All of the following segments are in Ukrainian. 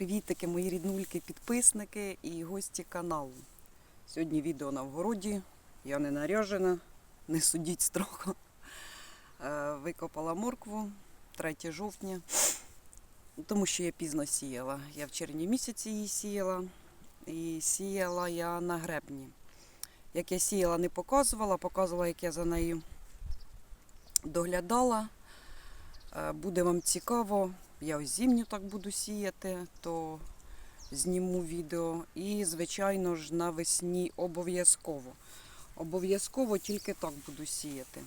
Привітики, мої ріднульки, підписники і гості каналу. Сьогодні відео на вгороді. Я не наряжена, не судіть строго. Е, Викопала моркву 3 жовтня, тому що я пізно сіяла. Я в червні місяці її сіяла і сіяла я на гребні. Як я сіяла, не показувала, показувала, як я за нею доглядала. Е, Буде вам цікаво. Я ось зимню так буду сіяти, то зніму відео. І, звичайно ж, навесні обов'язково. Обов'язково тільки так буду сіяти.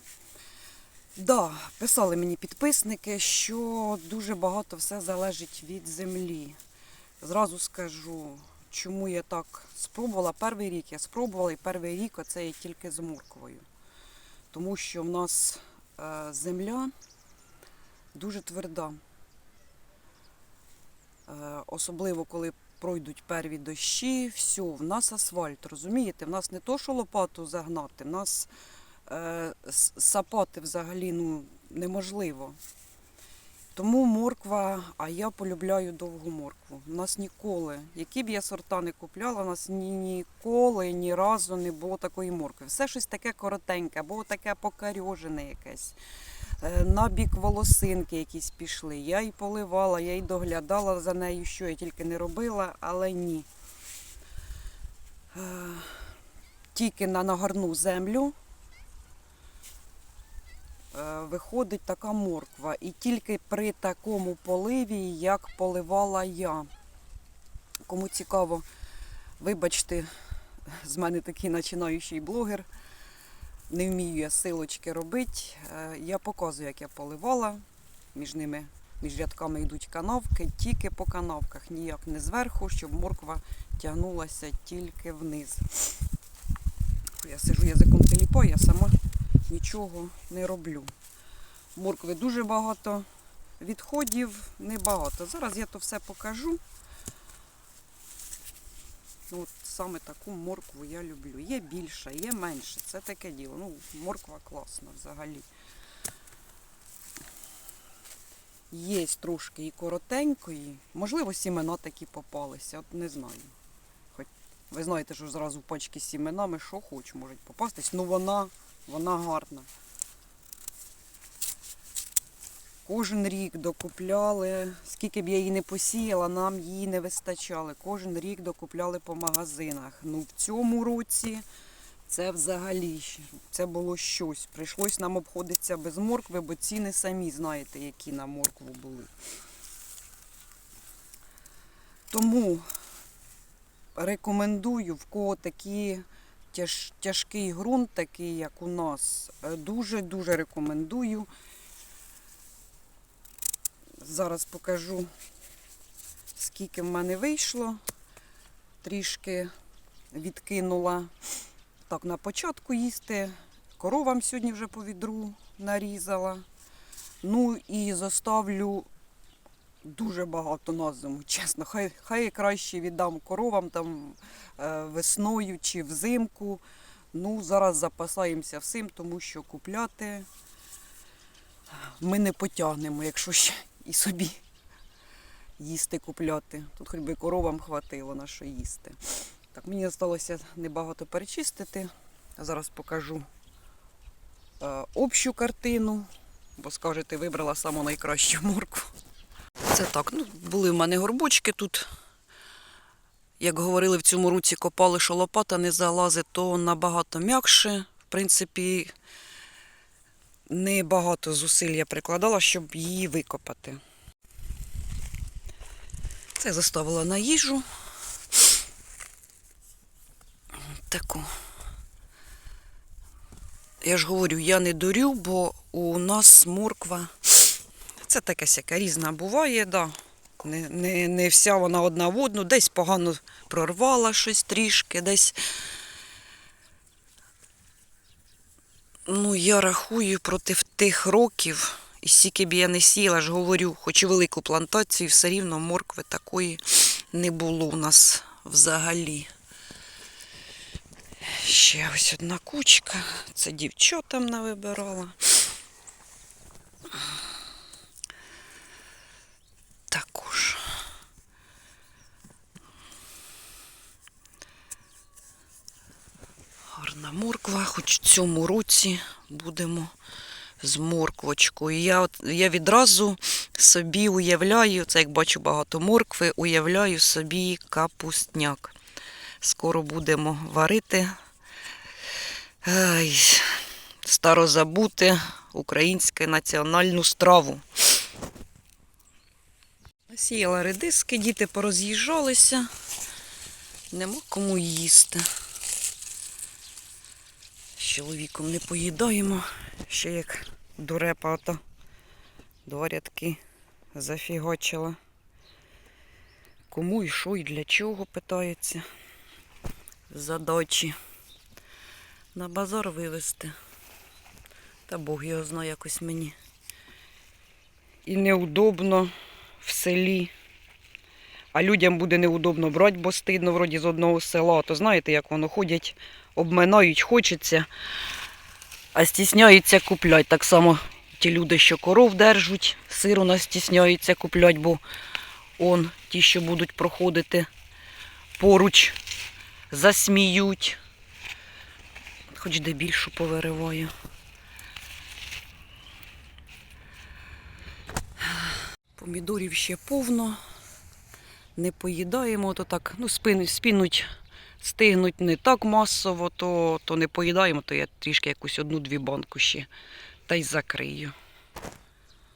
Да, писали мені підписники, що дуже багато все залежить від землі. Зразу скажу, чому я так спробувала. Перший рік я спробувала, і перший рік оце я тільки з морквою. Тому що в нас е, земля дуже тверда. Е, особливо коли пройдуть перві дощі, все, в нас асфальт, розумієте? В нас не то, що лопату загнати, в нас е, сапати взагалі ну, неможливо. Тому морква, а я полюбляю довгу моркву. У нас ніколи, які б я сорта не купляла, у нас ні, ніколи ні разу не було такої моркви. Все щось таке коротеньке, або таке покарьожене якесь. Е, На бік волосинки якісь пішли. Я її поливала, я її доглядала за нею, що я тільки не робила, але ні. Е, Тільки на нагарну землю е, виходить така морква. І тільки при такому поливі, як поливала я. Кому цікаво, вибачте, з мене такий починаючий блогер. Не вмію я силочки робити. Е, Я показую, як я поливала. Між ними, між рядками йдуть канавки, тільки по канавках, ніяк не зверху, щоб морква тягнулася тільки вниз. Я сижу язиком теліпаю, я сама нічого не роблю. Моркви дуже багато, відходів небагато. Зараз я то все покажу. Ну, От саме таку моркву я люблю. Є більша, є менше. Це таке діло. Ну, морква класна взагалі. Є трошки і коротенької. Можливо, сімена такі попалися, от не знаю. Хоч ви знаєте, що зразу пачки з сіменами, що хоч, можуть попастись. Ну вона, вона гарна. Кожен рік докупляли, скільки б я її не посіяла, нам її не вистачали. Кожен рік докупляли по магазинах. Ну в цьому році це взагалі це було щось. Прийшлось нам обходитися без моркви, бо ціни самі знаєте, які на моркву були. Тому рекомендую, в кого такі тяж, тяжкий ґрунт, такий, як у нас, дуже-дуже рекомендую. Зараз покажу, скільки в мене вийшло. Трішки відкинула так на початку їсти. Коровам сьогодні вже по відру нарізала. Ну і заставлю дуже багато на зиму, чесно. Хай, хай краще віддам коровам там е, весною чи взимку. Ну, зараз запасаємося всім, тому що купляти ми не потягнемо, якщо ще і собі їсти купляти. Тут хоч би коровам хватило на що їсти. Так, мені залишилося небагато перечистити. Зараз покажу е, общу картину, бо скажете, вибрала саму найкращу моркву. Це так, ну, були в мене горбочки тут. Як говорили в цьому році, копали, що лопата не залазить, то набагато м'якше. В принципі, небагато зусиль я прикладала, щоб її викопати. Це заставила на їжу. Таку. Я ж говорю, я не дурю, бо у нас морква. Це таке сяка різна буває, да. Не, не, не вся вона одна в одну, десь погано прорвала щось трішки, десь. Ну, я рахую проти тих років, і скільки б я не сіяла, ж говорю, хоч і велику плантацію, все рівно моркви такої не було у нас взагалі. Ще ось одна кучка. Це дівчатам навибирала. Морква, хоч в цьому році будемо з морквочкою. Я, от, я відразу собі уявляю, це як бачу багато моркви, уявляю собі капустняк. Скоро будемо варити ай, старозабуте українське національну страву. Сіяла редиски, діти пороз'їжджалися. Нема кому їсти. Чоловіком не поїдаємо. Ще як дурепа ото два рядки зафігочила. Кому і що, і для чого питається. Задачі. На базар вивезти. Та Бог його знає якось мені. І неудобно в селі. А людям буде неудобно брати, бо стидно вроді з одного села. То знаєте, як воно ходять, обминають, хочеться, а стісняються купляти. Так само ті люди, що коров держуть, сир у нас стісняються купляти, бо он, ті, що будуть проходити поруч, засміють. Хоч де більшу повириваю. Помідорів ще повно. Не поїдаємо, то так, ну, спину, спінуть, стигнуть не так масово, то, то не поїдаємо, то я трішки якусь одну-дві банку ще та й закрию.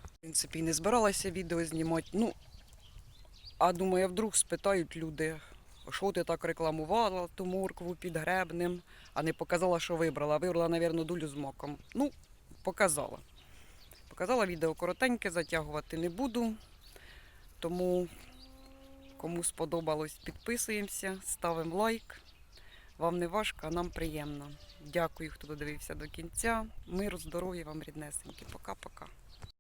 В принципі, не збиралася відео знімати. Ну, а думаю, вдруг спитають люди, що ти так рекламувала ту моркву під гребнем, а не показала, що вибрала. Вибрала, мабуть, дулю з маком. Ну, показала. Показала відео коротеньке, затягувати не буду. Тому, кому сподобалось, підписуємося, ставимо лайк. Вам не важко, а нам приємно. Дякую, хто додивився до кінця. Миру, здоров'я вам, ріднесенькі. Пока-пока.